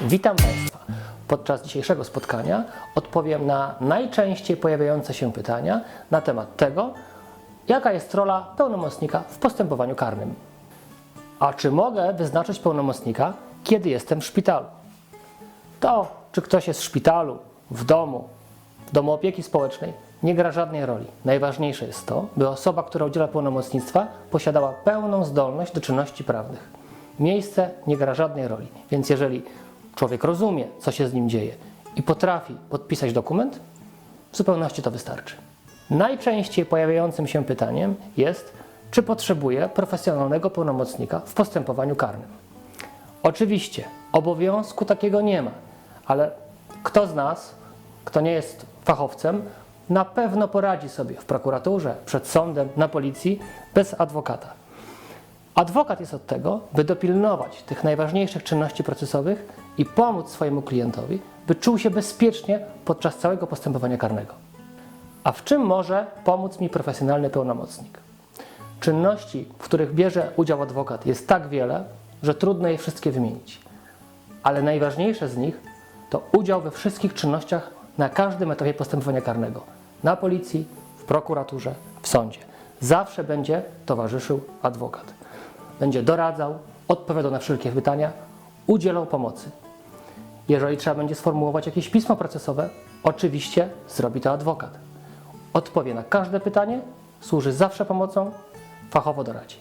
Witam Państwa. Podczas dzisiejszego spotkania odpowiem na najczęściej pojawiające się pytania na temat tego, jaka jest rola pełnomocnika w postępowaniu karnym. A czy mogę wyznaczyć pełnomocnika, kiedy jestem w szpitalu? To, czy ktoś jest w szpitalu, w domu, w domu opieki społecznej, nie gra żadnej roli. Najważniejsze jest to, by osoba, która udziela pełnomocnictwa, posiadała pełną zdolność do czynności prawnych. Miejsce nie gra żadnej roli, więc jeżeli człowiek rozumie, co się z nim dzieje i potrafi podpisać dokument, w zupełności to wystarczy. Najczęściej pojawiającym się pytaniem jest, czy potrzebuje profesjonalnego pełnomocnika w postępowaniu karnym. Oczywiście, obowiązku takiego nie ma, ale kto z nas, kto nie jest fachowcem, na pewno poradzi sobie w prokuraturze, przed sądem, na policji bez adwokata. Adwokat jest od tego, by dopilnować tych najważniejszych czynności procesowych i pomóc swojemu klientowi, by czuł się bezpiecznie podczas całego postępowania karnego. A w czym może pomóc mi profesjonalny pełnomocnik? Czynności, w których bierze udział adwokat, jest tak wiele, że trudno je wszystkie wymienić. Ale najważniejsze z nich to udział we wszystkich czynnościach na każdym etapie postępowania karnego. Na policji, w prokuraturze, w sądzie. Zawsze będzie towarzyszył adwokat. Będzie doradzał, odpowiadał na wszelkie pytania, udzielał pomocy. Jeżeli trzeba będzie sformułować jakieś pismo procesowe, oczywiście zrobi to adwokat. Odpowie na każde pytanie, służy zawsze pomocą, fachowo doradzi.